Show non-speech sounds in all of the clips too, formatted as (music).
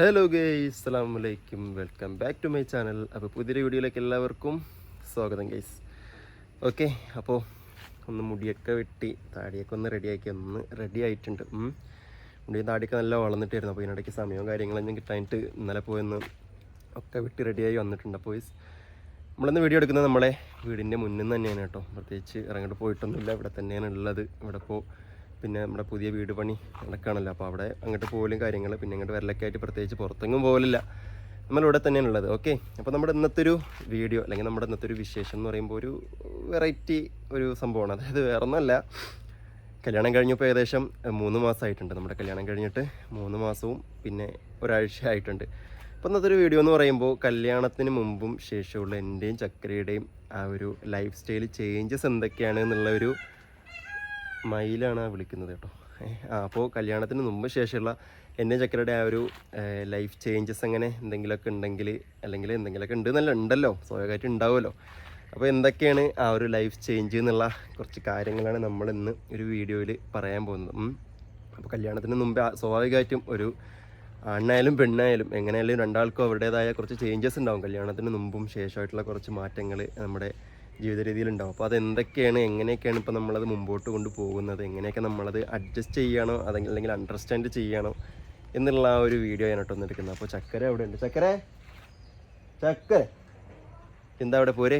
Hello guys അസ്സാം വലൈക്കും welcome back to my channel അപ്പോൾ പുതിയ വീഡിയോയിലേക്ക് എല്ലാവർക്കും സ്വാഗതം ഗൈസ് ഓക്കെ അപ്പോൾ ഒന്ന് മുടിയൊക്കെ വെട്ടി താടിയൊക്കെ ഒന്ന് റെഡിയാക്കി ഒന്ന് റെഡി ആയിട്ടുണ്ട്. മുടിയും താടിയൊക്കെ നല്ല വളർന്നിട്ടായിരുന്നു. അപ്പോൾ ഇതിനിടയ്ക്ക് സമയവും കാര്യങ്ങളൊന്നും കിട്ടാനായിട്ട് ഇന്നലെ പോയെന്ന് ഒക്കെ വെട്ടി റെഡിയായി വന്നിട്ടുണ്ട്. അപ്പോൾ നമ്മളിന്ന് വീഡിയോ എടുക്കുന്നത് നമ്മളെ വീടിന്റെ മുന്നിൽ നിന്ന് തന്നെയാണ് കേട്ടോ. പ്രത്യേകിച്ച് ഇറങ്ങിട്ട് പോയിട്ടൊന്നുമില്ല. ഇവിടെ തന്നെയാണ് ഉള്ളത്. ഇവിടെ ഇപ്പോൾ പിന്നെ നമ്മുടെ പുതിയ വീട് പണി നടക്കുകയാണല്ലോ. അപ്പോൾ അവിടെ അങ്ങോട്ട് പോകലും കാര്യങ്ങൾ പിന്നെ അങ്ങോട്ട് വരലൊക്കെ ആയിട്ട് പ്രത്യേകിച്ച് പുറത്തെങ്ങും പോലില്ല നമ്മളിവിടെ തന്നെയാണ് ഉള്ളത്. ഓക്കെ അപ്പോൾ നമ്മുടെ ഇന്നത്തെ ഒരു വീഡിയോ അല്ലെങ്കിൽ നമ്മുടെ ഇന്നത്തെ ഒരു വിശേഷം എന്ന് പറയുമ്പോൾ ഒരു വെറൈറ്റി ഒരു സംഭവമാണ്. അതായത് വേറെ ഒന്നല്ല കല്യാണം കഴിഞ്ഞപ്പോൾ ഏകദേശം മൂന്ന് മാസമായിട്ടുണ്ട്. നമ്മുടെ കല്യാണം കഴിഞ്ഞിട്ട് മൂന്ന് മാസവും പിന്നെ ഒരാഴ്ച ആയിട്ടുണ്ട്. അപ്പോൾ ഇന്നത്തെ ഒരു വീഡിയോ എന്ന് പറയുമ്പോൾ കല്യാണത്തിന് മുമ്പും ശേഷമുള്ള എന്റെയും ചക്കരയുടെയും ആ ഒരു ലൈഫ് സ്റ്റൈൽ ചേഞ്ചസ് എന്തൊക്കെയാണ് എന്നുള്ള ഒരു മയിലാണ് വിളിക്കുന്നത് കേട്ടോ. അപ്പോൾ കല്യാണത്തിന് മുമ്പ് ശേഷമുള്ള എന്നെ ചക്കരയുടെ ആ ഒരു ലൈഫ് ചേഞ്ചസ് അങ്ങനെ എന്തെങ്കിലുമൊക്കെ ഉണ്ടെങ്കിൽ അല്ലെങ്കിൽ എന്തെങ്കിലുമൊക്കെ ഉണ്ട് എന്നല്ല ഉണ്ടല്ലോ. സ്വാഭാവികമായിട്ട് ഉണ്ടാവുമല്ലോ. അപ്പോൾ എന്തൊക്കെയാണ് ആ ഒരു ലൈഫ് ചേഞ്ച് എന്നുള്ള കുറച്ച് കാര്യങ്ങളാണ് നമ്മൾ ഇന്ന് ഒരു വീഡിയോയിൽ പറയാൻ പോകുന്നത്. അപ്പോൾ കല്യാണത്തിന് മുമ്പ് സ്വാഭാവികമായിട്ടും ഒരു ആണായാലും പെണ്ണായാലും എങ്ങനെയായാലും രണ്ടാൾക്കും അവരുടേതായ കുറച്ച് ചേഞ്ചസ് ഉണ്ടാവും. കല്യാണത്തിന് മുമ്പും ശേഷമായിട്ടുള്ള കുറച്ച് മാറ്റങ്ങൾ നമ്മുടെ ജീവിത രീതിയിൽ ഉണ്ടാവും അപ്പോൾ അതെന്തൊക്കെയാണ് എങ്ങനെയൊക്കെയാണ് ഇപ്പോൾ നമ്മളത് മുമ്പോട്ട് കൊണ്ട് പോകുന്നത് എങ്ങനെയൊക്കെ നമ്മളത് അഡ്ജസ്റ്റ് ചെയ്യണോ അതെങ്കിൽ അല്ലെങ്കിൽ അണ്ടർസ്റ്റാൻഡ് ചെയ്യണോ എന്നുള്ള ആ ഒരു വീഡിയോ ഞാനോട്ട് വന്നെടുക്കുന്നത് അപ്പോൾ ചക്കര അവിടെ ഉണ്ട് ചക്കര? ചക്കര എന്താ അവിടെ പോരെ?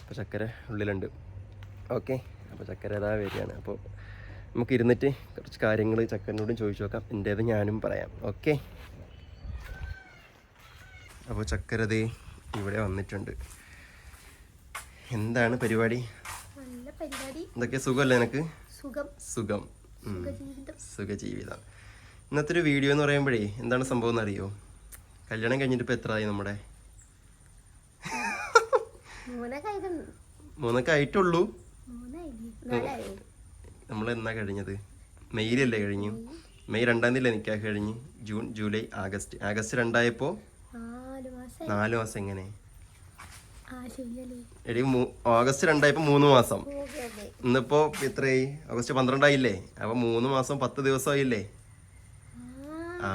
അപ്പോൾ ചക്കര ഉള്ളിലുണ്ട്. ഓക്കെ. അപ്പോൾ ചക്കര അതാ വരികയാണ്. അപ്പോൾ നമുക്ക് ഇരുന്നിട്ട് കുറച്ച് കാര്യങ്ങൾ ചക്കരനോടും ചോദിച്ചു നോക്കാം. എന്റേത് ഞാനും പറയാം. ഓക്കെ. അപ്പോൾ ചക്കരതേ ഇവിടെ വന്നിട്ടുണ്ട്. എന്താണ് പരിപാടി? നല്ല പരിപാടി. എന്തൊക്കെ സുഖമല്ലേ നിനക്ക്? സുഖം. സുഖം. സുഖജീവിതം. ഇന്നത്തെ ഒരു വീഡിയോ എന്ന് പറയുമ്പോഴേ എന്താണ് സംഭവം എന്ന് അറിയോ കല്യാണം കഴിഞ്ഞിട്ട് ഇപ്പൊ എത്ര ആയി നമ്മുടെ? മൂന്നൊക്കെ ആയിട്ടുള്ളൂ. നമ്മൾ എന്നാ കഴിഞ്ഞത്? മെയ്യിലല്ലേ കഴിഞ്ഞു? മെയ്. രണ്ടാം തീയതി നിൽക്കാൻ കഴിഞ്ഞ്? June July August. ആഗസ്റ്റ് രണ്ടായപ്പോ നാല് മാസം എങ്ങനെ? എടി ഓഗസ്റ്റ് രണ്ടായപ്പോ മൂന്ന് മാസം. ഇന്നിപ്പോ എത്രയായി? ഓഗസ്റ്റ് പന്ത്രണ്ടായില്ലേ? അപ്പൊ മൂന്ന് മാസം പത്ത് ദിവസമായില്ലേ? ആ.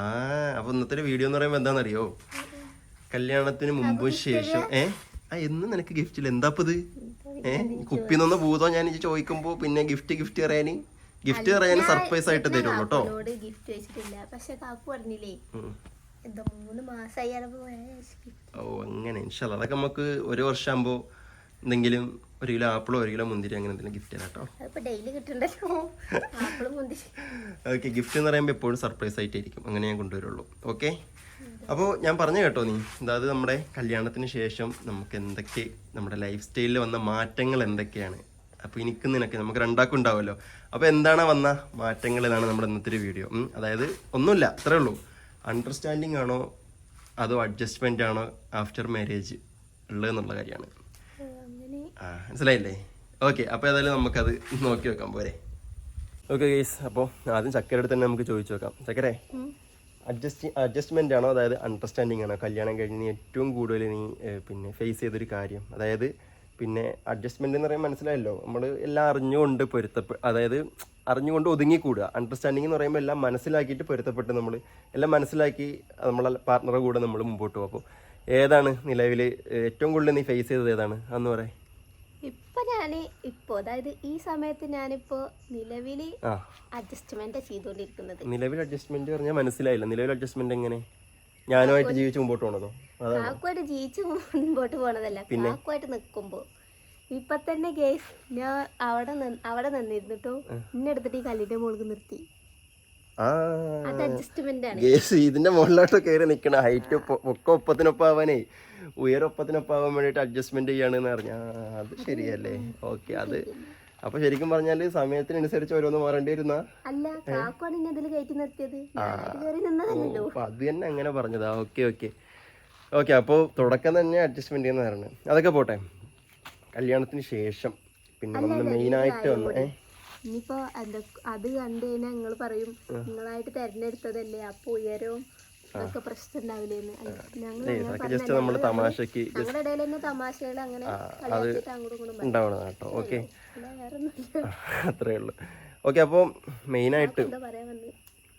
അപ്പൊ ഇന്നത്തെ ഒരു വീഡിയോ എന്ന് പറയുമ്പോ എന്താണെന്നറിയോ? കല്യാണത്തിന് മുമ്പ് ശേഷം ഏ? ആ എന്നും നിനക്ക് ഗിഫ്റ്റില്ല എന്താപ്പത്? ഏ? കുപ്പി നിന്ന് ഭൂതോ ഞാൻ ചോദിക്കുമ്പോ പിന്നെ ഗിഫ്റ്റ് ഗിഫ്റ്റ് പറയാന് ഗിഫ്റ്റ് പറയാൻ സർപ്രൈസ് ആയിട്ട് തരുള്ളൂ കേട്ടോ. ഗിഫ്റ്റ് വെച്ചിട്ടില്ല. പക്ഷെ കാക്കു പറഞ്ഞില്ലേ ഓ അങ്ങനെ. ഇൻഷാല്ല അതൊക്കെ നമുക്ക് ഒരു വർഷം ആകുമ്പോൾ എന്തെങ്കിലും ഒരു കിലോ ആപ്പിളോ ഒരു കിലോ മുന്തിരി അങ്ങനെ എന്തെങ്കിലും ഗിഫ്റ്റ് ചെയ്യാം കേട്ടോ. ഓക്കെ ഗിഫ്റ്റ് എന്ന് പറയുമ്പോൾ എപ്പോഴും സർപ്രൈസ് ആയിട്ടായിരിക്കും. അങ്ങനെ ഞാൻ കൊണ്ടുവരുള്ളൂ. ഓക്കെ അപ്പോൾ ഞാൻ പറഞ്ഞു കേട്ടോ നീ. അതായത് നമ്മുടെ കല്യാണത്തിന് ശേഷം നമുക്ക് എന്തൊക്കെ നമ്മുടെ ലൈഫ് സ്റ്റൈലിൽ വന്ന മാറ്റങ്ങൾ എന്തൊക്കെയാണ്? അപ്പോൾ എനിക്ക് നിനക്ക് നമുക്ക് രണ്ടാക്കും ഉണ്ടാവുമല്ലോ. അപ്പോൾ എന്താണ് വന്ന മാറ്റങ്ങൾ എന്നാണ് നമ്മുടെ ഇന്നത്തെ ഒരു വീഡിയോ അതായത് ഒന്നുമില്ല. അത്രേ ഉള്ളൂ. അണ്ടർസ്റ്റാൻഡിങ് ആണോ? അതോ അഡ്ജസ്റ്റ്മെന്റ് ആണോ ആഫ്റ്റർ മാരേജ് ഉള്ളതെന്നുള്ള കാര്യമാണ്. ആ മനസ്സിലായില്ലേ? ഓക്കെ അപ്പോൾ ഏതായാലും നമുക്കത് നോക്കി വെക്കാം. പോരെ. ഓക്കെ ഗേസ് അപ്പോൾ ആദ്യം ചക്കരയുടെ തന്നെ നമുക്ക് ചോദിച്ചു നോക്കാം ചക്കരെ അഡ്ജസ്റ്റ് അഡ്ജസ്റ്റ്മെന്റ് ആണോ? അതായത് അണ്ടർസ്റ്റാൻഡിങ് ആണോ? കല്യാണം കഴിഞ്ഞ് ഏറ്റവും കൂടുതൽ നീ പിന്നെ ഫേസ് ചെയ്തൊരു കാര്യം. അതായത് പിന്നെ അഡ്ജസ്റ്റ്മെന്റ് എന്ന് പറയുമ്പോൾ മനസ്സിലായല്ലോ. നമ്മൾ എല്ലാം അറിഞ്ഞുകൊണ്ട് പൊരുത്തപ്പെ അതായത് അറിഞ്ഞുകൊണ്ട് ഒതുങ്ങിക്കൂടുക. അണ്ടർസ്റ്റാൻഡിങ് എന്ന് പറയുമ്പോൾ എല്ലാം മനസ്സിലാക്കിയിട്ട് പൊരുത്തപ്പെട്ട് നമ്മൾ എല്ലാം മനസ്സിലാക്കി നമ്മളെ പാർട്ട്ണറെ കൂടെ നമ്മൾ മുമ്പോട്ട് പോകും. അപ്പോൾ ഏതാണ് നിലവിൽ ഏറ്റവും കൂടുതൽ നീ ഫേസ് ചെയ്തത് ഏതാണ്? അന്ന് പറയാം. ഇപ്പൊ ഞാൻ ഇപ്പൊ അതായത് ഈ സമയത്ത് ഞാനിപ്പോ നിലവിൽ ആ. അഡ്ജസ്റ്റ്മെന്റ് ചെയ്തുകൊണ്ടിരിക്കുന്നത് നിലവിൽ അഡ്ജസ്റ്റ്മെന്റ് പറഞ്ഞാൽ മനസ്സിലായില്ല. നിലവിൽ അഡ്ജസ്റ്റ്മെന്റ് എങ്ങനെ? ഞാനുമായിട്ട് ജീവിച്ച് മുമ്പോട്ട് പോണതോ? കാക്കുമായിട്ട് ജീവിച്ച് മുമ്പോട്ട് പോണതല്ല. കാക്കുമായിട്ട് നിക്കുമ്പോ. ഇപ്പൊ തന്നെ കേസ് ഞാൻ അവിടെ അവിടെ നിന്നിരുന്നിട്ടോ എന്നെ എടുത്തിട്ട് ഈ കല്ലിന്റെ മുകളിൽ നിർത്തി. ഗേസ് ഇതിന്റെ മുകളിലോട്ട് കയറി നിക്കണ ഹൈറ്റ് ഒക്കെ ഉയരൊപ്പത്തിനൊപ്പം ആവാൻ വേണ്ടിട്ട് അഡ്ജസ്റ്റ്മെന്റ് ചെയ്യാണെന്ന് പറഞ്ഞ. അത് ശരിയല്ലേ? ഓക്കെ അത് അപ്പൊ ശരിക്കും പറഞ്ഞാൽ സമയത്തിനനുസരിച്ച് ഓരോന്ന് മാറേണ്ടി വരുന്ന? അപ്പൊ അത് തന്നെ അങ്ങനെ പറഞ്ഞതാ. Okay okay. ഓക്കെ അപ്പോൾ തുടക്കം തന്നെ അഡ്ജസ്റ്റ്മെന്റ് ചെയ്യുന്ന പറഞ്ഞത് അതൊക്കെ പോട്ടെ. കല്യാണത്തിന് ശേഷം പിന്നെ നമ്മൾ മെയിൻ ആയിട്ട് വന്ന് ഏ? ഇനിയിപ്പോ അത് കണ്ടു കഴിഞ്ഞാൽ നിങ്ങൾ പറയും നിങ്ങളായിട്ട് തെരഞ്ഞെടുത്തതല്ലേ അപ്പൊ ഉയരവും ഇതൊക്കെ പ്രശ്നം ഉണ്ടാവില്ലേന്ന് ഞങ്ങൾ ജസ്റ്റ് നമ്മൾ തമാശക്ക് ഞങ്ങളുടെ ഇടയിൽ തന്നെ തമാശകൾ അങ്ങനെ. ഉണ്ടാവണതാണ് കേട്ടോ. ഓക്കെ. അത്രേ ഉള്ളൂ. ഓക്കെ അപ്പോൾ മെയിനായിട്ട്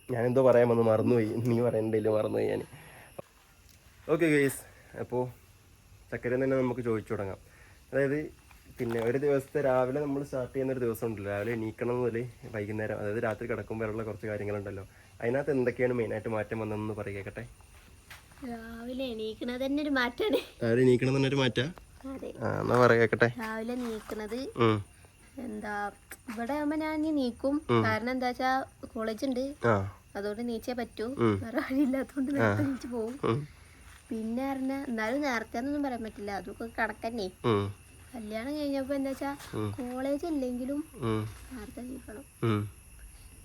ഞാനെന്തോ പറയാൻ വന്ന്? മറന്നുപോയി. നീ പറയണ്ടില്ല മറന്നുപോയി ഞാൻ ഓക്കെ ഗേസ്. അപ്പോൾ ചക്കരയിൽ തന്നെ നമുക്ക് ചോദിച്ചു തുടങ്ങാം. അതായത് പിന്നെ ഒരു ദിവസത്തെ രാവിലെ നമ്മൾ സ്റ്റാർട്ട് ചെയ്യുന്ന ഒരു ദിവസം ഉണ്ടല്ലോ രാവിലെ എണീക്കണം മുതൽ വൈകുന്നേരം അതായത് രാത്രി കിടക്കുമ്പോഴുള്ള കുറച്ച് കാര്യങ്ങളുണ്ടല്ലോ. അതിനകത്ത് എന്തൊക്കെയാണ് മെയിനായിട്ട് മാറ്റം വന്നതെന്ന് പറയട്ടെ രാവിലെ എണീക്കണത് തന്നെ ഒരു മാറ്റാണ്. രാവിലെ മാറ്റാ? ആ എന്നാ പറയട്ടെ രാവിലെ നീക്കണത് എന്താ ഇവിടെ ആവുമ്പോ ഞാൻ നീക്കും കാരണം എന്താ വെച്ചാ കോളേജ് ഉണ്ട്. അതുകൊണ്ട് നീച്ചേ പറ്റൂ. വേറെ വഴിയില്ലാത്തോണ്ട് നേരത്തെ നീച്ച് പോകും പിന്നെ പറഞ്ഞ എന്നാലും നേരത്തെ ഒന്നും പറയാൻ പറ്റില്ല. അതൊക്കെ കണക്കന്നെ കല്യാണം കഴിഞ്ഞപ്പോ എന്താ വെച്ചാ കോളേജ് ഇല്ലെങ്കിലും. നേരത്തെ നീക്കണം പിന്നെ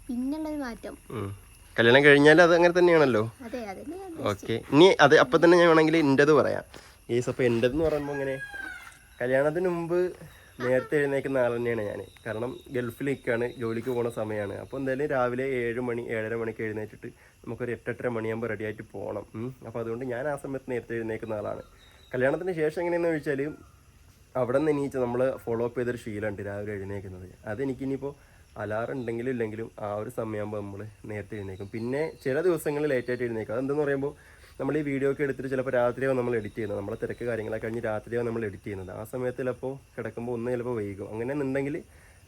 പിന്നുള്ളൊരു മാറ്റം. കല്യാണം കഴിഞ്ഞാൽ അത് അങ്ങനെ തന്നെയാണല്ലോ. ഓക്കെ. ഇനി അത് അപ്പം തന്നെ ഞാൻ വേണമെങ്കിൽ എന്റെത് പറയാം. ഗേസ് അപ്പോൾ എന്റെതെന്ന് പറയുമ്പോൾ ഇങ്ങനെ കല്യാണത്തിന് മുമ്പ് നേരത്തെ എഴുന്നേക്കുന്ന ആൾ തന്നെയാണ് ഞാൻ കാരണം ഗൾഫിലേക്കാണ് ജോലിക്ക് പോകുന്ന സമയമാണ് അപ്പോൾ എന്തായാലും രാവിലെ ഏഴ് മണി ഏഴര മണിക്ക് എഴുന്നേറ്റിട്ട് നമുക്കൊരു എട്ടെട്ടര മണിയാകുമ്പോൾ റെഡി ആയിട്ട് പോകണം അപ്പോൾ അതുകൊണ്ട് ഞാൻ ആ സമയത്ത് നേരത്തെ എഴുന്നേക്കുന്ന ആളാണ്. കല്യാണത്തിന് ശേഷം എങ്ങനെയാണെന്ന് ചോദിച്ചാൽ അവിടെ നിന്ന് എണീച്ച് നമ്മൾ ഫോളോ അപ്പ് ചെയ്തൊരു ശീലമുണ്ട് രാവിലെ എഴുന്നേക്കുന്നത് അതെനിക്കിനിയിപ്പോൾ അലാറം ഉണ്ടെങ്കിലും ഇല്ലെങ്കിലും ആ ഒരു സമയമാകുമ്പോൾ നമ്മൾ നേരത്തെ എഴുന്നേക്കും പിന്നെ ചില ദിവസങ്ങളിൽ ലേറ്റായിട്ട് എഴുന്നേക്കും അതെന്തെന്ന് പറയുമ്പോൾ നമ്മൾ ഈ വീഡിയോ ഒക്കെ എടുത്തിട്ട് ചിലപ്പോൾ രാത്രിയാവും നമ്മൾ എഡിറ്റ് ചെയ്യുന്നത്. നമ്മളെ തിരക്ക് കാര്യങ്ങളൊക്കെ കഴിഞ്ഞ് രാത്രിയാവും നമ്മൾ എഡിറ്റ് ചെയ്യുന്നത്. ആ സമയത്ത് ചിലപ്പോൾ കിടക്കുമ്പോൾ ഒന്ന് ചിലപ്പോൾ വൈകും. അങ്ങനെ എന്നുണ്ടെങ്കിൽ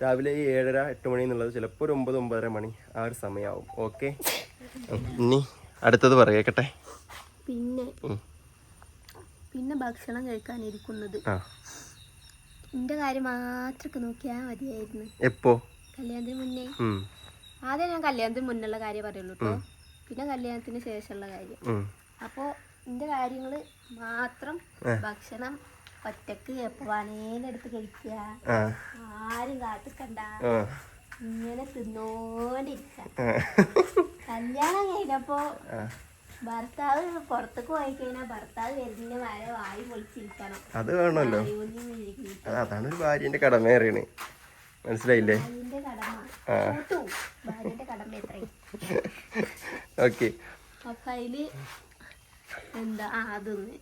രാവിലെ ഈ ഏഴര എട്ട് മണി എന്നുള്ളത് ചിലപ്പോൾ ഒരു ഒമ്പത് ഒമ്പതര മണി ആ ഒരു സമയമാവും. ഓക്കെ ഇനി അടുത്തത് പറയട്ടെ പിന്നെ പിന്നെ ഭക്ഷണം കഴിക്കാനിരിക്കുന്നത്. എന്റെ കാര്യം മാത്രമൊക്കെ നോക്കിയാൽ മതിയായിരുന്നു. എപ്പോ? കല്യാണത്തിന് മുന്നേ. ആദ്യം ഞാൻ കല്യാണത്തിന് മുന്നുള്ള കാര്യം പറയുള്ളൂ കേട്ടോ പിന്നെ കല്യാണത്തിന് ശേഷമുള്ള കാര്യം. അപ്പോ എന്റെ കാര്യങ്ങൾ മാത്രം ഭക്ഷണം ഒറ്റയ്ക്ക് എപ്പോൾ വേണേലും എടുത്ത് കഴിക്കുക ആരും കാത്തിക്കണ്ട. ഇങ്ങനെ തിന്നോണ്ടിരിക്ക. കല്യാണം കഴിഞ്ഞപ്പോ ഭർത്താവ് പുറത്തേക്ക് പോയി കഴിഞ്ഞാൽ ഭർത്താവ് വരുന്ന വരെ വായി പൊളിച്ചിരിക്കണം. അത് വേണമല്ലോ അതാണ് ഒരു ഭാര്യന്റെ കടമ അറിയണേ മനസ്സിലായില്ലേ? ഓക്കെ. കാക്കുത് എന്താ? ആ അതൊന്ന്.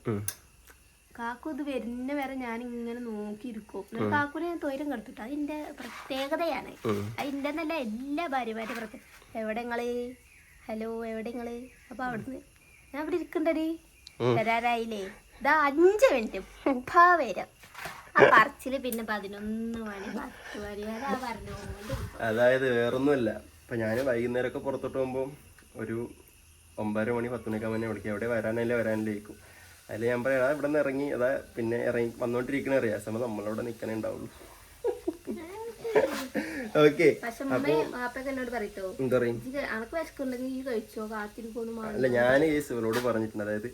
കാക്കു ഇത് വരുന്ന വരെ ഞാൻ ഇങ്ങനെ നോക്കിയിരിക്കും. എന്നിട്ട് കാക്കുനെ ഞാൻ തൊയിരം കെടുത്തിട്ട്. അതിന്റെ പ്രത്യേകതയാണ്. അതിന്റെ നല്ല എല്ലാ ഭാര്യമാരുടെ പ്രത്യേക എവിടെ നിങ്ങൾ ഹലോ എവിടെ നിങ്ങൾ അപ്പൊ അവിടുന്ന് ഞാൻ അവിടെ ഇരിക്കണ്ടടി. വരാറായില്ലേ? ഇതാ അഞ്ച് മിനിറ്റ്. ഉപ്പാ വരാം. പറച്ചിൽ പിന്നെ പതിനൊന്ന് മണി പത്ത് മണി വരെ ആ പറഞ്ഞോണ്ട് അതായത് വേറൊന്നുമല്ല. ഇപ്പൊ ഞാൻ വൈകുന്നേരമൊക്കെ പുറത്തോട്ട് പോകുമ്പോൾ ഒരു ഒമ്പതര മണി പത്ത് മണിയൊക്കെ മുന്നേ വിളിക്കും. എവിടെ വരാനല്ലേ വരാനല്ലേ ഇരിക്കും അതിൽ ഞാൻ പറയാം അതാ ഇവിടെ നിന്ന് ഇറങ്ങി. അതാ പിന്നെ ഇറങ്ങി വന്നോണ്ടിരിക്കണ അറിയാം. സമയം നമ്മളവിടെ നിൽക്കണേ ഉണ്ടാവുള്ളൂ. ഓക്കെ. പക്ഷെ ഉമ്മയും വാപ്പൊക്കെ എന്നോട് പറയട്ടോ. എന്താ പറയും? ഇത് അനക്ക് വിശക്കുണ്ടെങ്കിൽ ഈ കഴിച്ചോ കാത്തിരിക്കൊന്നും അല്ല ഞാൻ ഈ സിവലോട് പറഞ്ഞിട്ടുണ്ട്. അതായത്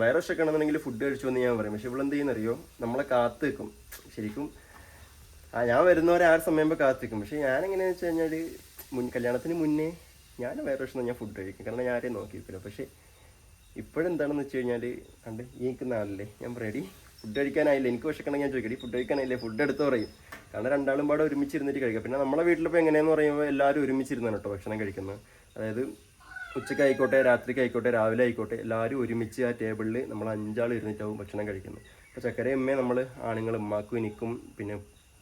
വയറൊക്കെ ആണെന്നുണ്ടെങ്കിൽ ഫുഡ് കഴിച്ചു എന്ന് ഞാൻ പറയും. പക്ഷെ ഇവളെന്ത് ചെയ്യുന്നറിയോ നമ്മളെ കാത്തു നിൽക്കും ശരിക്കും ആ ഞാൻ വരുന്നവരെ ആ സമയം കാത്തു നിൽക്കും പക്ഷെ ഞാൻ എങ്ങനെയാണെന്ന് വെച്ച് കഴിഞ്ഞാൽ മുൻ കല്യാണത്തിന് മുന്നേ ഞാൻ വയറൊഷം ഞാൻ ഫുഡ് കഴിക്കും. കാരണം ഞാൻ ആരെയും നോക്കിയിരിക്കില്ല പക്ഷേ ഇപ്പോഴെന്താണെന്ന് വെച്ച് കഴിഞ്ഞാൽ കണ്ട് ഈ നിൽക്കുന്ന ഞാൻ റെഡി ഫുഡ് കഴിക്കാനായില്ല? എനിക്ക് വിശക്കണമെങ്കിൽ ഞാൻ ചോദിക്കടി ഫുഡ് കഴിക്കാനായില്ലേ? ഫുഡ് എടുത്ത്? പറയും. കാരണം രണ്ടാളും പാടെ ഒരുമിച്ചിരുന്നിട്ട് കഴിക്കാം. പിന്നെ നമ്മളെ വീട്ടിലിപ്പോൾ എങ്ങനെയാന്ന് പറയുമ്പോൾ എല്ലാവരും ഒരുമിച്ചിരുന്നാണ് കേട്ടോ ഭക്ഷണം കഴിക്കുന്നത്. അതായത് ഉച്ചയ്ക്ക് ആയിക്കോട്ടെ രാത്രിക്ക് ആയിക്കോട്ടെ രാവിലെ ആയിക്കോട്ടെ എല്ലാവരും ഒരുമിച്ച് ആ ടേബിളിൽ നമ്മൾ അഞ്ചാൾ ഇരുന്നിട്ടാവും ഭക്ഷണം കഴിക്കുന്നത്. അപ്പോൾ ചക്കര അമ്മയെ നമ്മൾ ആണുങ്ങൾ ഉമ്മാക്കും എനിക്കും പിന്നെ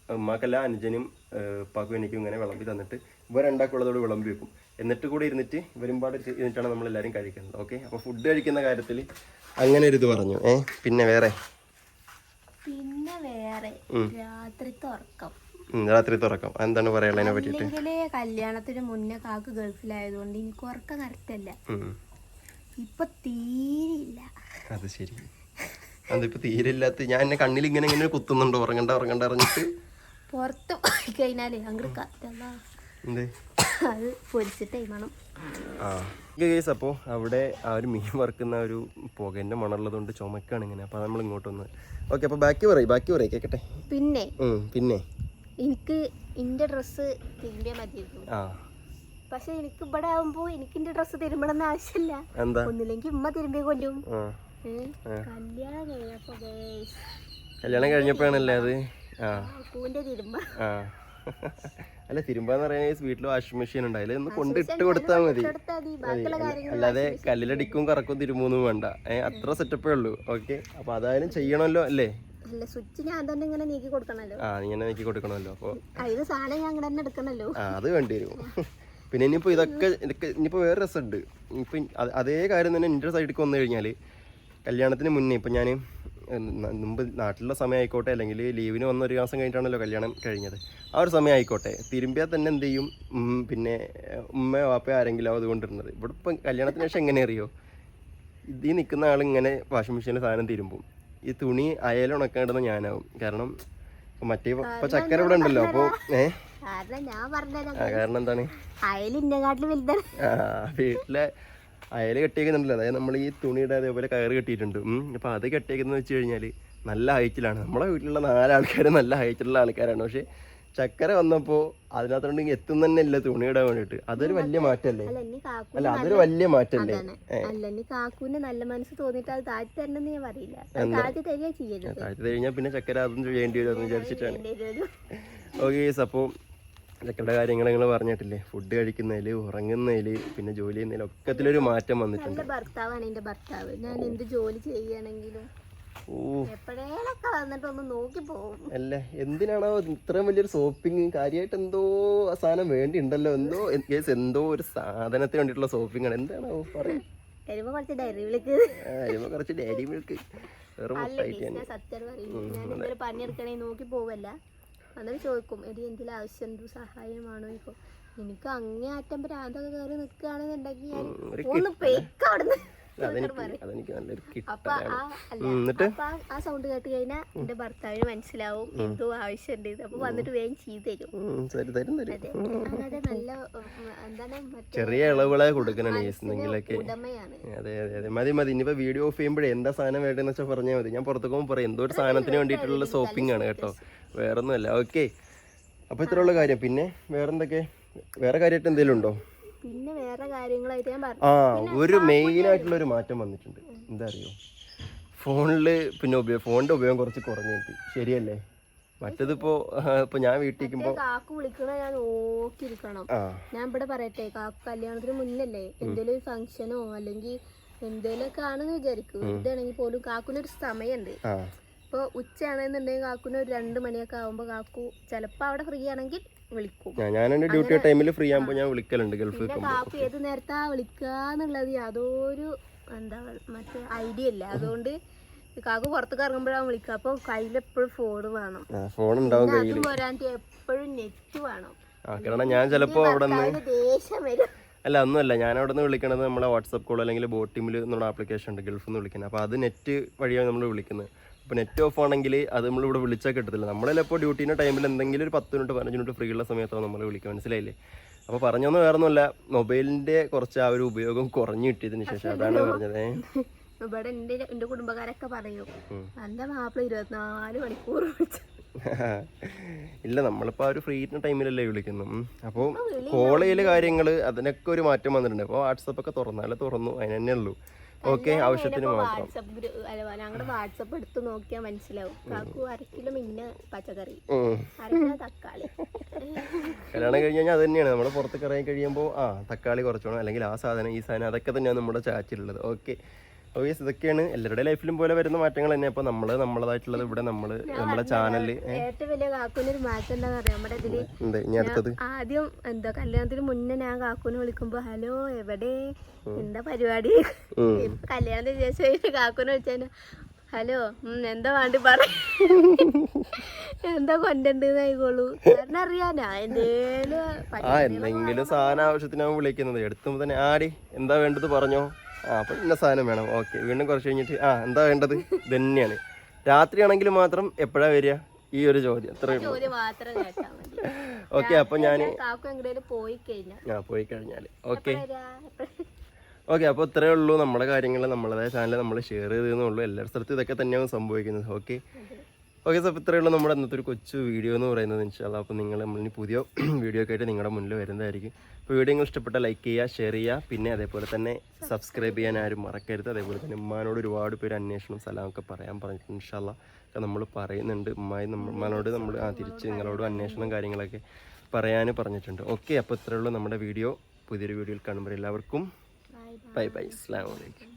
ഉമ്മാക്കല്ല അനുജനും ഏഹ്, ഉപ്പാക്കും എനിക്കും ഇങ്ങനെ വിളമ്പി തന്നിട്ട് ഇവർ രണ്ടാക്കുള്ളതോട് വിളമ്പി വെക്കും. എന്നിട്ട് കൂടെ ഇരുന്നിട്ട് ഇവരുമ്പാട് ഇരുന്നിട്ടാണ് നമ്മൾ എല്ലാവരും കഴിക്കുന്നത്. ഓക്കെ? അപ്പോൾ ഫുഡ് കഴിക്കുന്ന കാര്യത്തിൽ അങ്ങനെ ഒരു ഇത് പറഞ്ഞു. ഏ? പിന്നെ വേറെ? പിന്നെ വേറെ. രാത്രി ഉറക്കം. ഉം, രാത്രി തുറക്കാം. എന്താണ് പറയാനുള്ളതിനെ പറ്റിട്ട് കല്യാണത്തിന് മുന്നേ കാക്ക് ഗൾഫിലായതുകൊണ്ട് എനിക്ക് ഉറക്കം കറക്റ്റല്ല. ഇപ്പൊ തീരില്ല. അത് ശരി. അതിപ്പോ തീരെ ഇല്ലാത്ത ഞാൻ എന്നെ കണ്ണിൽ ഇങ്ങനെ ഇങ്ങനെ കുത്തുന്നുണ്ട്. ഉറങ്ങണ്ട ഉറങ്ങണ്ട ഇറങ്ങിട്ട് പുറത്ത് പോയി കഴിഞ്ഞാലേ അങ്ങോട്ട് എന്ത്? അത് പൊരിച്ചിട്ടേ ആ. ഗേസ് അപ്പോൾ അവിടെ ആ ഒരു മീൻ വറുക്കുന്ന ഒരു പുകന്റെ മണമുള്ളതുകൊണ്ട് ചുമക്കാണ് ഇങ്ങനെ. അപ്പോൾ നമ്മൾ ഇങ്ങോട്ട് വന്ന് ഓക്കെ അപ്പോൾ ബാക്കി പറയും ബാക്കി പറയും കേക്കട്ടെ. പിന്നെ പിന്നെ. എനിക്ക് എന്റെ ഡ്രസ്സ് തിരുമ്പിയാൽ മതിയായിരുന്നു. ആ. പക്ഷെ എനിക്ക് ഇവിടെ ആവുമ്പോ എനിക്ക് എന്റെ ഡ്രസ് തിരുമ്പണമെന്ന് ആവശ്യമില്ല. എന്താ? ഒന്നില്ലെങ്കിൽ ഉമ്മ തിരുമ്പി കൊല്ലും കല്യാണം കഴിഞ്ഞപ്പോ കല്യാണം കഴിഞ്ഞപ്പോഴാണല്ലേ അത്? തിരുമ്പ. (laughs) അല്ല തിരുമ്പാന്ന് പറയുന്നത് വീട്ടിൽ വാഷിംഗ് മെഷീൻ ഉണ്ട്. അതിൽ ഒന്ന് കൊണ്ടിട്ട് കൊടുത്താൽ മതി. അല്ലാതെ കല്ലിലടിക്കും കറക്കും തിരുമ്പൊന്നും വേണ്ട. അത്ര സെറ്റപ്പേ ഉള്ളൂ. ഓക്കെ അപ്പൊ അതായാലും ചെയ്യണമല്ലോ അല്ലേ? അല്ല സ്വിച്ച് ഞാൻ തന്നെ ഇങ്ങനെ നീക്കി കൊടുക്കണല്ലോ ആ ഇങ്ങനെ നീക്കി കൊടുക്കണമല്ലോ അപ്പോൾ അതിന് സാധനം ഞാൻ അങ്ങനെ തന്നെ എടുക്കണല്ലോ ആ അത് വേണ്ടി വരും. പിന്നെ ഇനിയിപ്പോൾ ഇതൊക്കെ ഇതൊക്കെ ഇനിയിപ്പോൾ വേറെ രസമുണ്ട്. ഇപ്പം അത് അതേ കാര്യം തന്നെ എന്റെ സൈഡിലേക്ക് വന്നു കഴിഞ്ഞാൽ കല്യാണത്തിന് മുന്നേ ഇപ്പം ഞാൻ മുമ്പ് നാട്ടിലുള്ള സമയം ആയിക്കോട്ടെ അല്ലെങ്കിൽ ലീവിന് വന്ന ഒരു മാസം കഴിഞ്ഞിട്ടാണല്ലോ കല്യാണം കഴിഞ്ഞത്. ആ ഒരു സമയം ആയിക്കോട്ടെ. തിരുമ്പിയാൽ തന്നെ എന്ത് ചെയ്യും? പിന്നെ ഉമ്മയോ വാപ്പയോ ആരെങ്കിലും അതുകൊണ്ടിരുന്നത് ഇവിടെ ഇപ്പം കല്യാണത്തിന് ശേഷം എങ്ങനെ അറിയോ? ഇതിൽ നിൽക്കുന്ന ആൾ ഇങ്ങനെ വാഷിംഗ് മെഷീനിൽ സാധനം തിരുമ്പും. ഈ തുണി അയൽ ഉണക്കേണ്ടത് ഞാനാവും. കാരണം മറ്റേ ഇപ്പൊ ചക്കര ഇവിടെ ഉണ്ടല്ലോ അപ്പൊ ഏഹ് കാരണം എന്താണ്? വീട്ടിലെ അയൽ കെട്ടിയേക്കുന്നുണ്ടല്ലോ. അതായത് നമ്മൾ ഈ തുണിയുടെ അതേപോലെ കയറ് കെട്ടിയിട്ടുണ്ട്. അപ്പൊ അത് കെട്ടിയേക്കുന്നത് വെച്ച് കഴിഞ്ഞാൽ നല്ല ഹൈറ്റിലാണ്. നമ്മളെ വീട്ടിലുള്ള നാലാൾക്കാർ നല്ല ഹൈറ്റിലുള്ള ആൾക്കാരാണ്. പക്ഷേ ചക്കര വന്നപ്പോൾ അതിനകത്തോണ്ട് എത്തും തന്നെ തുണി തുണിയിടാൻ വേണ്ടിട്ട് അതൊരു വലിയ മാറ്റല്ലേ? അല്ല അതൊരു വലിയ മാറ്റല്ലേ? അല്ല ഇനി കാക്കുവിന് നല്ല മനസ്സ് തോന്നിട്ട് അത് താഴ്ത്തി തരണമെന്ന് ഞാൻ പറയില്ല. അത് താഴ്ത്തി തരിക ചെയ്യരുത്. താഴ്ത്തി കഴിഞ്ഞാൽ പിന്നെ ചക്കര അതും ചെയ്യേണ്ടി വരും വിചാരിച്ചിട്ടാണ്. ഓക്കെ അപ്പോൾ ചക്കരുടെ കാര്യങ്ങൾ നിങ്ങൾ പറഞ്ഞിട്ടില്ലേ? ഫുഡ് കഴിക്കുന്നതിൽ ഉറങ്ങുന്നതിൽ പിന്നെ ജോലി ചെയ്യുന്നതിൽ ഒക്കത്തിലൊരു മാറ്റം വന്നിട്ടുണ്ട്. ഭർത്താവാണ് എന്റെ ഭർത്താവ്. ഞാൻ എന്ത് ജോലി ചെയ്യുകയാണെങ്കിലും അല്ല? എന്തിനാണോ ഇത്രയും വലിയൊരു സോപ്പിങ് കാര്യമായിട്ട് എന്തോ ആ സാധനം വേണ്ടി ഉണ്ടല്ലോ എന്തോ കേസ് എന്തോ ഒരു സാധനത്തിന് വേണ്ടിയിട്ടുള്ള സോപ്പിംഗ് ആണ്. എന്താണോ പറയാം. കുറച്ച് ഡയറി അതിപ്പോ കുറച്ച് ഡയറി മിൽക്ക് സത്യം പണിയെടുക്കണേ നോക്കി പോവല്ല. അന്നേരം ചോദിക്കും എടി എന്തെങ്കിലും ആവശ്യമുണ്ടോ? സഹായമാണോ? ഇപ്പൊ എനിക്ക് അങ്ങേയറ്റം ഭ്രാന്തൊക്കെ കയറി നിൽക്കുകയാണെന്നുണ്ടെങ്കിൽ ഞാൻ ഒന്ന് അവിടുന്ന്. അതെനിക്ക് നല്ലൊരു എന്നിട്ട്? ആ- സൗണ്ട് കേട്ട് കഴിഞ്ഞാൽ എന്റെ ഭർത്താവിന് മനസ്സിലാവും എന്തോ ആവശ്യമുണ്ട്. അപ്പൊ വന്നിട്ട് വേഗം ചെയ്തു തരും. നല്ല എന്താണ് ചെറിയ ഇളവുകളെ കൊടുക്കണം ഉടമയാണ്. അതെ അതെ അതെ. മതി മതി. ഇനിയിപ്പോ വീഡിയോ ഓഫ് ചെയ്യുമ്പോഴേ എന്താ സാധനം വേണ്ടതെന്ന് വെച്ചാൽ പറഞ്ഞാൽ മതി. ഞാൻ പുറത്തു പോകുമ്പോൾ പറയാം. എന്തോ ഒരു സാധനത്തിന് വേണ്ടിയിട്ടുള്ള ഷോപ്പിംഗ് ആണ് കേട്ടോ. വേറെ ഒന്നുമല്ല ഓക്കെ അപ്പോൾ ഇത്രയുള്ള കാര്യം. പിന്നെ വേറെന്തൊക്കെ? വേറെ കാര്യമായിട്ട് എന്തെങ്കിലും ഉണ്ടോ? പിന്നെ വേറെ കാര്യങ്ങളായിട്ട് ഞാൻ പറഞ്ഞു. ആ ഒരു മെയിൻ ആയിട്ടുള്ള ഒരു മാറ്റം വന്നിട്ടുണ്ട്. എന്താ അറിയോ ഫോണിൽ പിന്നെ ഉപയോഗം ഫോണിന്റെ ഉപയോഗം കുറച്ച് കുറഞ്ഞു കിട്ടി. ശരിയല്ലേ? മറ്റേതിപ്പോ ഇപ്പൊ ഞാൻ വീട്ടിൽ കാക്കു വിളിക്കണ ഞാൻ നോക്കിയിരിക്കണം. ഞാൻ ഇവിടെ പറയട്ടെ കാക്കു കല്യാണത്തിന് മുന്നല്ലേ എന്തേലും ഒരു ഫംഗ്ഷനോ അല്ലെങ്കിൽ എന്തേലൊക്കെ ആണെന്ന് വിചാരിക്കും. ഇതാണെങ്കിൽ പോലും കാക്കുനൊരു സമയമുണ്ട് ഇപ്പൊ ഉച്ചയാണെന്നുണ്ടെങ്കിൽ കാക്കുന് ഒരു രണ്ട് മണിയൊക്കെ ആവുമ്പോ കാക്കു ചിലപ്പോൾ അവിടെ ഫ്രീ ആണെങ്കിൽ വിളിക്കും. ഞാൻ എന്റെ ഡ്യൂട്ടി ടൈമിൽ ഫ്രീ ആകുമ്പോൾ ഞാൻ വിളിക്കലുണ്ട് ഗൾഫിൽ കാക്കു ഏത് നേരത്താ വിളിക്കാന്നുള്ളത് യാതൊരു എന്താ മറ്റേ ഐഡിയ ഇല്ല. അതുകൊണ്ട് കാക്കു പുറത്തേക്ക് ഇറങ്ങുമ്പോഴാണ് വിളിക്കുക. അപ്പോൾ കയ്യിലെപ്പോഴും ഫോൺ വേണം. ഫോൺ ഉണ്ടാവും കയ്യിൽ പോരാണ്ട് എപ്പോഴും നെറ്റ് വേണം. കാരണം ഞാൻ ചിലപ്പോ അവിടെ നിന്ന് ദേഷ്യം വരും. അല്ല ഒന്നുമല്ല ഞാൻ അവിടെ നിന്ന് വിളിക്കണത് നമ്മളെ വാട്സപ്പ് കോൾ അല്ലെങ്കിൽ ബോട്ടിമിൽ എന്നുള്ള ആപ്ലിക്കേഷൻ ഉണ്ട് ഗൾഫിൽ നിന്ന് വിളിക്കുന്നത്. അപ്പോൾ അത് നെറ്റ് വഴിയാണ് നമ്മൾ വിളിക്കുന്നത്. അപ്പോൾ നെറ്റ് ഓഫ് ആണെങ്കിൽ അത് നമ്മൾ ഇവിടെ വിളിച്ചാൽ കിട്ടത്തില്ല നമ്മളിപ്പോൾ ഡ്യൂട്ടീന്റെ ടൈമിൽ എന്തെങ്കിലും ഒരു പത്ത് മിനിറ്റ് പതിനഞ്ച് മിനിറ്റ് ഫ്രീ ഉള്ള സമയത്താണ് നമ്മൾ വിളിക്കുക. മനസ്സിലായില്ലേ? അപ്പോൾ പറഞ്ഞൊന്നും വേറെ ഒന്നുമല്ല മൊബൈലിന്റെ കുറച്ച് ആ ഒരു ഉപയോഗം കുറഞ്ഞു കിട്ടിയതിന് ശേഷം അതാണ് പറഞ്ഞത്. ഇവിടെ എന്റെ എന്റെ കുടുംബക്കാരൊക്കെ പറയും എന്റെ മാപ്പിള ഇരുപത്തിനാല് മണിക്കൂർ വിളിച്ചു. (laughs) ഇല്ല നമ്മളിപ്പോൾ ആ ഒരു ഫ്രീ ടൈമിലല്ലേ വിളിക്കുന്നു. അപ്പോൾ കോളേജിലെ കാര്യങ്ങൾ കാര്യങ്ങൾ അതിനൊക്കെ ഒരു മാറ്റം വന്നിട്ടുണ്ട്. അപ്പോൾ വാട്സപ്പ് ഒക്കെ തുറന്നാലേ തുറന്നു അതിന് തന്നെ ഉള്ളൂ. ഓക്കെ ആവശ്യത്തിന് മാത്രം. ഞങ്ങളുടെ വാട്സപ്പ് എടുത്ത് നോക്കിയാൽ മനസ്സിലാവും. കാക്കു അര കിലോ മിന്ന പച്ചക്കറി. തക്കാളി. കല്യാണം കഴിഞ്ഞ് കഴിഞ്ഞാൽ അത് തന്നെയാണ്. നമ്മുടെ പുറത്തേക്ക് ഇറങ്ങി കഴിയുമ്പോൾ ആ തക്കാളി കുറച്ചോണം. അല്ലെങ്കിൽ ആ സാധനം ഈ സാധനം അതൊക്കെ തന്നെയാണ് നമ്മുടെ ചാറ്റിലുള്ളത്. ഓക്കെ. ഓക്കെ ഇതൊക്കെയാണ് എല്ലാവരുടെ ലൈഫിലും പോലെ വരുന്ന മാറ്റങ്ങൾ തന്നെ. അപ്പോൾ നമ്മൾ നമ്മളതായിട്ടുള്ളത് ഇവിടെ നമ്മൾ നമ്മുടെ ചാനലിൽ ഏറ്റവും വലിയ കാക്കുവിനൊരു മാറ്റം എന്താണെന്ന് അറിയാം? നമ്മുടെ ഇതിൽ ഉണ്ട് ഇനി അടുത്തത്? ആദ്യം എന്താ കല്യാണത്തിന് മുന്നേ ഞാൻ കാക്കുനെ വിളിക്കുമ്പോ ഹലോ എവിടെ? എന്താ പരിപാടി? കല്യാണത്തിന് ശേഷം കാക്കുനെ വിളിച്ചാൽ ഹലോ എന്താ വേണ്ടി പറ എന്താ കൊണ്ടുണ്ടായിക്കോളൂ കാരണം അറിയാനാ എന്തേലും ആ എന്തെങ്കിലും സാധനം ആവശ്യത്തിനാവും വിളിക്കുന്നത്. എടുത്തുമ്പോ തന്നെ ആടി എന്താ വേണ്ടത് പറഞ്ഞോ? ആ അപ്പം ഇന്ന സാധനം വേണം. ഓക്കെ വീണ്ടും കുറച്ച് കഴിഞ്ഞിട്ട് ആ എന്താ വേണ്ടത്? തന്നെയാണ് രാത്രിയാണെങ്കിൽ മാത്രം എപ്പോഴാണ് വരിക? ഈ ഒരു ചോദ്യം. അത്രേ ഉള്ളൂ. മാത്രം കേട്ടാ മതി. ഓക്കെ അപ്പം ഞാൻ പോയി കഴിഞ്ഞാൽ ആ പോയി കഴിഞ്ഞാൽ ഓക്കെ. ഓക്കെ അപ്പോൾ ഇത്രയേ ഉള്ളൂ നമ്മുടെ കാര്യങ്ങൾ നമ്മളുടെ ചാനൽ നമ്മൾ ഷെയർ ചെയ്തെന്നുള്ളൂ എല്ലാ സ്ഥലത്തും ഇതൊക്കെ തന്നെയാണ് സംഭവിക്കുന്നത്. ഓക്കെ. ഓക്കെ സാർ ഇത്രയേ ഉള്ളൂ നമ്മുടെ ഇന്നത്തെ ഒരു കൊച്ചു വീഡിയോ എന്ന് പറയുന്നത് ഇൻഷാല്ല അപ്പോൾ നിങ്ങൾ നമ്മളിനി പുതിയ (clears throat) വീഡിയോ ഒക്കെ ആയിട്ട് നിങ്ങളുടെ മുന്നിൽ വരുന്നതായിരിക്കും. അപ്പോൾ വീഡിയോ നിങ്ങൾ ഇഷ്ടപ്പെട്ട ലൈക്ക് ചെയ്യുക ഷെയർ ചെയ്യുക. പിന്നെ അതേപോലെ തന്നെ സബ്സ്ക്രൈബ് ചെയ്യാൻ ആരും മറക്കരുത്. അതേപോലെ തന്നെ ഉമ്മാനോട് ഒരുപാട് പേര് അന്വേഷണം സ്ഥലമൊക്കെ പറയാൻ പറഞ്ഞിട്ടുണ്ട് ഇൻഷാല്ല ഒക്കെ നമ്മൾ പറയുന്നുണ്ട്. ഉമ്മായി നമ്മൾ ഉമ്മാനോട് നമ്മൾ ആ തിരിച്ച് നിങ്ങളോട് അന്വേഷണം കാര്യങ്ങളൊക്കെ പറയാൻ പറഞ്ഞിട്ടുണ്ട്. ഓക്കെ അപ്പോൾ ഇത്രയേ ഉള്ളൂ നമ്മുടെ വീഡിയോ പുതിയൊരു വീഡിയോയിൽ കാണുമ്പോൾ എല്ലാവർക്കും. ബൈ ബൈ അസ്ലാം വലൈക്കും